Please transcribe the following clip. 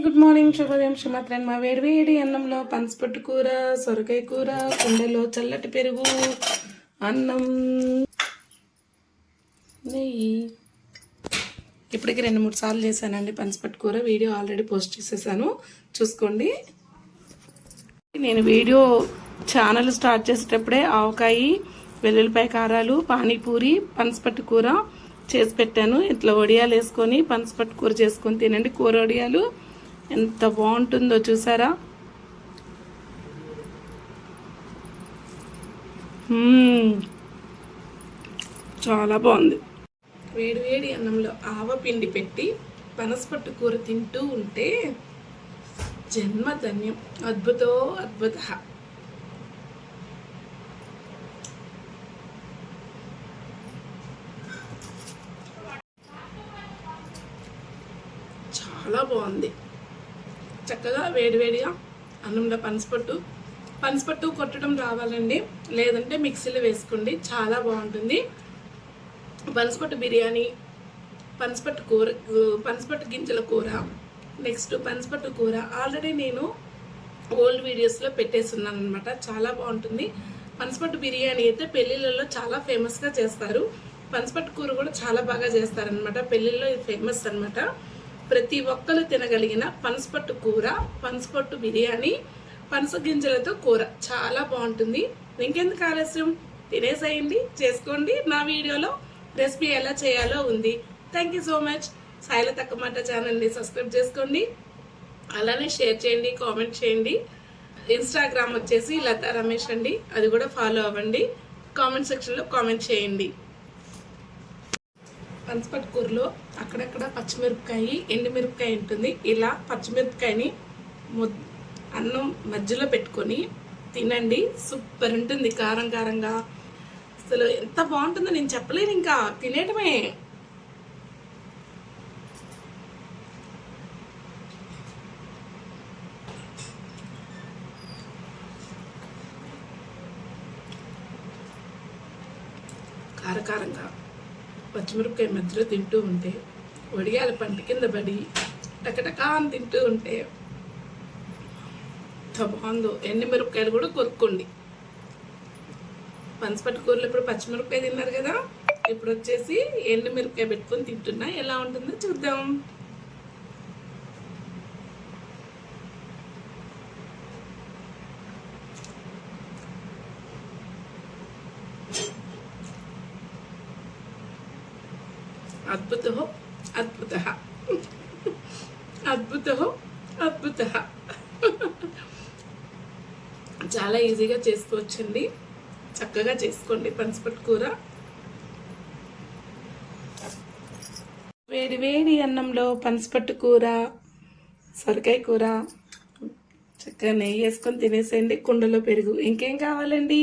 Good morning శుభోదయం శ్రీమాత్రన్ మా వేడి వేడి అన్నంలో పంచిపట్టు కూర సొరకాయ కూర కుండలో చల్లటి పెరుగు అన్నం నెయ్యి. ఇప్పటికి రెండు మూడు సార్లు చేశానండి పంచిపట్టు కూర. వీడియో ఆల్రెడీ పోస్ట్ చేసేసాను. చూసుకోండి. నేను వీడియో ఛానల్ స్టార్ట్ చేసేటప్పుడే ఆవకాయ వెల్లుల్లిపాయ కారాలు పానీపూరి పనసపట్టు కూర చేసి పెట్టాను. ఇట్లా వడియాలు వేసుకొని పనసపట్టు కూర చేసుకొని తినండి కూర వడియాలు. ఎంత బాగుంటుందో చూసారా? చాలా బాగుంది. వేడి వేడి అన్నంలో ఆవపిండి పెట్టి పనసపట్టు కూర తింటూ ఉంటే జన్మధన్యం అద్భుతో అద్భుత. చాలా బాగుంది. చక్కగా వేడివేడిగా అన్నంలో పనసపట్టు. పనసపట్టు కొట్టడం రావాలండి. లేదంటే మిక్సీలో వేసుకోండి. చాలా బాగుంటుంది. పనసపట్టు బిర్యానీ పనసపట్టు కూర పనసపట్టు గింజల కూర నెక్స్ట్ పనసపట్టు కూర. ఆల్రెడీ నేను ఓల్డ్ వీడియోస్లో పెట్టేస్తున్నాను అనమాట చాలా బాగుంటుంది. పనసపట్టు బిర్యానీ అయితే పెళ్ళిళ్ళలో చాలా ఫేమస్గా చేస్తారు. పనసపట్టు కూర కూడా చాలా బాగా చేస్తారనమాట పెళ్ళిళ్ళలో ఇది ఫేమస్ అనమాట ప్రతి ఒక్కరు తినగలిగిన పనసపట్టు కూర పనసపట్టు బిర్యానీ పనస గింజలతో కూర. చాలా బాగుంటుంది. ఇంకెందుకు ఆలస్యం? తినేసేయండి చేసుకోండి. నా వీడియోలో రెసిపీ ఎలా చేయాలో ఉంది. థ్యాంక్ యూ సో మచ్ సాయిల తక్కమాట ఛానల్ని సబ్స్క్రైబ్ చేసుకోండి. అలానే షేర్ చేయండి కామెంట్ చేయండి. ఇన్స్టాగ్రామ్ వచ్చేసి లతా రమేష్ అండి. అది కూడా ఫాలో అవ్వండి. కామెంట్ సెక్షన్లో కామెంట్ చేయండి. పనసపట్టు కూరలో అక్కడక్కడ పచ్చిమిరపకాయ ఎండుమిరపకాయ ఉంటుంది. ఇలా పచ్చిమిరపకాయని అన్నం మధ్యలో పెట్టుకొని తినండి. సూపర్ ఉంటుంది. కారం కారంగా. అసలు ఎంత బాగుంటుందో నేను చెప్పలేను ఇంకా. తినేయటమే. కారకారంగా పచ్చిమిరపకాయ మధ్యలో తింటూ ఉంటే వడియాల పంట కింద పడి టకటకా అని తింటూ ఉంటే బాగుందో ఎండు మిరపకాయలు కూడా కొరుక్కోండి. పనసపట్టు కూరలు ఇప్పుడు పచ్చిమిరపకాయ తిన్నారు కదా ఇప్పుడు వచ్చేసి ఎండు మిరపకాయ పెట్టుకొని తింటున్నా. ఎలా ఉంటుందో చూద్దాం. అద్భుత అద్భుత. అద్భుత అద్భుత. చాలా ఈజీగా చేసుకోవచ్చండి. చక్కగా చేసుకోండి పనసపట్టు కూర. వేడి వేడి అన్నంలో పనసపట్టు కూర సొరకాయ కూర. చక్కగా నెయ్యి వేసుకొని తినేసేయండి కుండలో పెరుగు. ఇంకేం కావాలండి?